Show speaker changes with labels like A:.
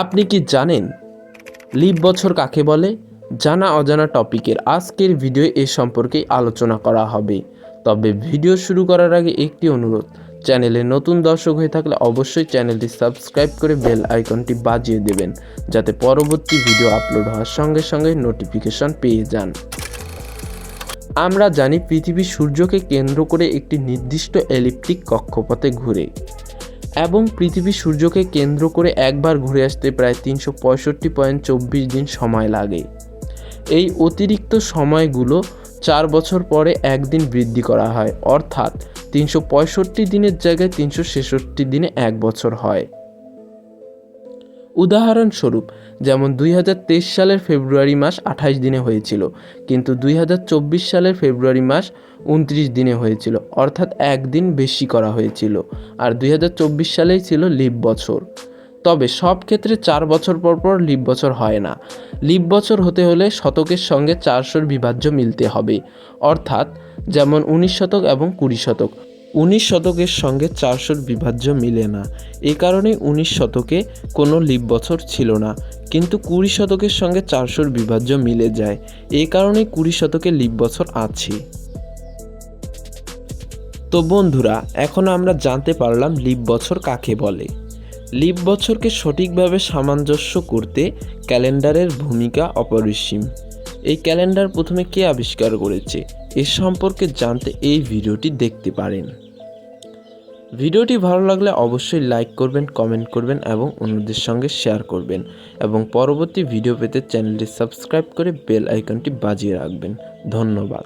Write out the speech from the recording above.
A: আপনি কি জানেন লিপ বছর কাকে বলে? জানা অজানা টপিকের আজকের ভিডিও এ সম্পর্কে আলোচনা করা হবে। তবে ভিডিও শুরু করার আগে একটি অনুরোধ, চ্যানেলে নতুন দর্শক হয়ে থাকলে অবশ্যই চ্যানেলটি সাবস্ক্রাইব করে বেল আইকনটি বাজিয়ে দেবেন, যাতে পরবর্তী ভিডিও আপলোড হওয়ার সঙ্গে সঙ্গে নোটিফিকেশন পেয়ে যান। আমরা জানি পৃথিবী সূর্যকে কেন্দ্র করে একটি নির্দিষ্ট এলিপ্টিক কক্ষপথে ঘুরে। এবং পৃথিবী সূর্যকে কেন্দ্র করে একবার ঘুরে আসতে প্রায় তিনশো পঁয়ষট্টি পয়েন্ট চব্বিশ দিন সময় লাগে। এই অতিরিক্ত সময়গুলো চার বছর পরে একদিন বৃদ্ধি করা হয়, অর্থাৎ তিনশো পঁয়ষট্টি দিনের জায়গায় তিনশো ছেষট্টি দিনে এক বছর হয়। উদাহরণস্বরূপ, যেমন দুই হাজার তেইশ সালের ফেব্রুয়ারি মাস আঠাশ দিনে হয়েছিল, কিন্তু দুই হাজার চব্বিশ সালের ফেব্রুয়ারি মাস উনত্রিশ দিনে হয়েছিল, অর্থাৎ একদিন বেশি করা হয়েছিল, আর দুই হাজার চব্বিশ সালেই ছিল লিপ বছর। তবে সব ক্ষেত্রে চার বছর পর পর লিপ বছর হয় না। লিপ বছর হতে হলে শতকের সঙ্গে চারশোর বিভাজ্য মিলতে হবে, অর্থাৎ যেমন উনিশ শতক এবং কুড়ি শতক। উনিশ শতকের সঙ্গে চারশোর বিভাজ্য মিলে না। এ কারণে উনিশ শতকে কোনো লিপ বছর ছিল না, কিন্তু কুড়ি শতকের সঙ্গে চারশোর বিভাজ্য মিলে যায়। এই কারণে কুড়ি শতকে লিপ বছর আছে। তো বন্ধুরা, এখন আমরা জানতে পারলাম লিপ বছর কাকে বলে। লিপ বছরকে সঠিকভাবে সামঞ্জস্য করতে ক্যালেন্ডারের ভূমিকা অপরিসীম। এই ক্যালেন্ডার প্রথমে কে আবিষ্কার করেছে? এ সম্পর্কে জানতে এই ভিডিওটি দেখতে পারেন। ভিডিওটি ভালো লাগলে অবশ্যই লাইক করবেন, কমেন্ট করবেন এবং অন্যদের সঙ্গে শেয়ার করবেন এবং পরবর্তী ভিডিও পেতে চ্যানেলটি সাবস্ক্রাইব করে বেল আইকনটি বাজিয়ে রাখবেন। ধন্যবাদ।